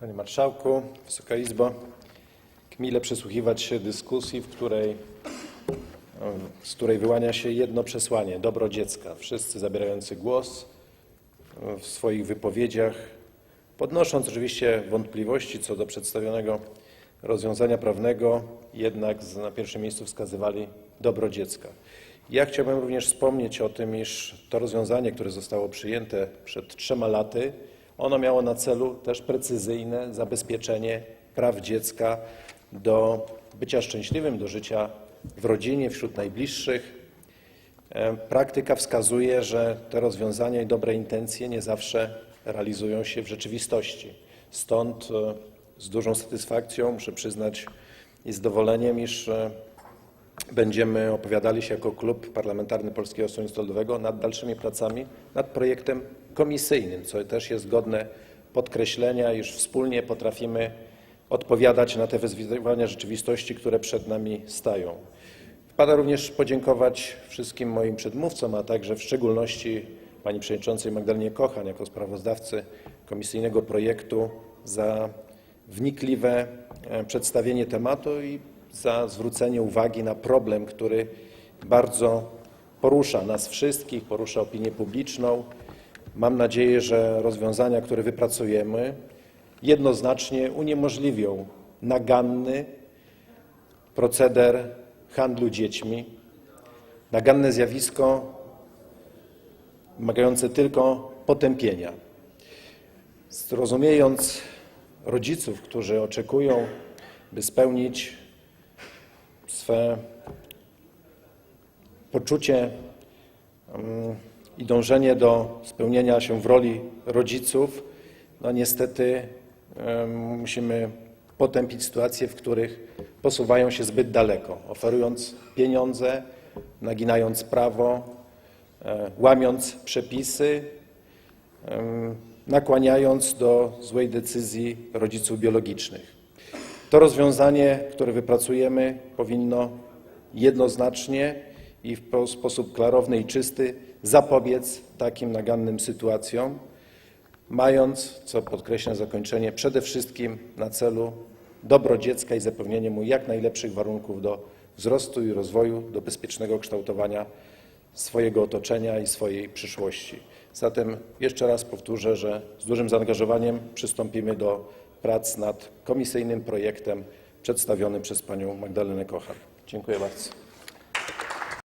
Panie Marszałku, Wysoka Izbo, mile przysłuchiwać się dyskusji, w której, z której wyłania się jedno przesłanie, dobro dziecka. Wszyscy zabierający głos w swoich wypowiedziach, podnosząc oczywiście wątpliwości co do przedstawionego rozwiązania prawnego, jednak na pierwszym miejscu wskazywali dobro dziecka. Ja chciałbym również wspomnieć o tym, iż to rozwiązanie, które zostało przyjęte przed trzema laty, ono miało na celu też precyzyjne zabezpieczenie praw dziecka do bycia szczęśliwym, do życia w rodzinie, wśród najbliższych. E, Praktyka wskazuje, że te rozwiązania i dobre intencje nie zawsze realizują się w rzeczywistości. Stąd e, z dużą satysfakcją muszę przyznać i zdowoleniem, iż e, będziemy opowiadali się jako Klub Parlamentarny Polskiego Stronnictwa Ludowego nad dalszymi pracami nad projektem komisyjnym, co też jest godne podkreślenia, iż wspólnie potrafimy odpowiadać na te wyzwania rzeczywistości, które przed nami stają. Wpada również podziękować wszystkim moim przedmówcom, a także w szczególności pani przewodniczącej Magdalenie Kochan jako sprawozdawcy komisyjnego projektu za wnikliwe e, przedstawienie tematu i za zwrócenie uwagi na problem, który bardzo porusza nas wszystkich, porusza opinię publiczną. Mam nadzieję, że rozwiązania, które wypracujemy, jednoznacznie uniemożliwią naganny proceder handlu dziećmi, naganne zjawisko wymagające tylko potępienia. Zrozumiejąc rodziców, którzy oczekują, by spełnić swe poczucie i dążenie do spełnienia się w roli rodziców, no niestety musimy potępić sytuacje, w których posuwają się zbyt daleko, oferując pieniądze, naginając prawo, e, łamiąc przepisy, nakłaniając do złej decyzji rodziców biologicznych. To rozwiązanie, które wypracujemy, powinno jednoznacznie i w po- sposób klarowny i czysty zapobiec takim nagannym sytuacjom, mając, co podkreślę na zakończenie, przede wszystkim na celu dobro dziecka i zapewnienie mu jak najlepszych warunków do wzrostu i rozwoju, do bezpiecznego kształtowania swojego otoczenia i swojej przyszłości. Zatem jeszcze raz powtórzę, że z dużym zaangażowaniem przystąpimy do prac nad komisyjnym projektem przedstawionym przez panią Magdalenę Kochan. Dziękuję bardzo.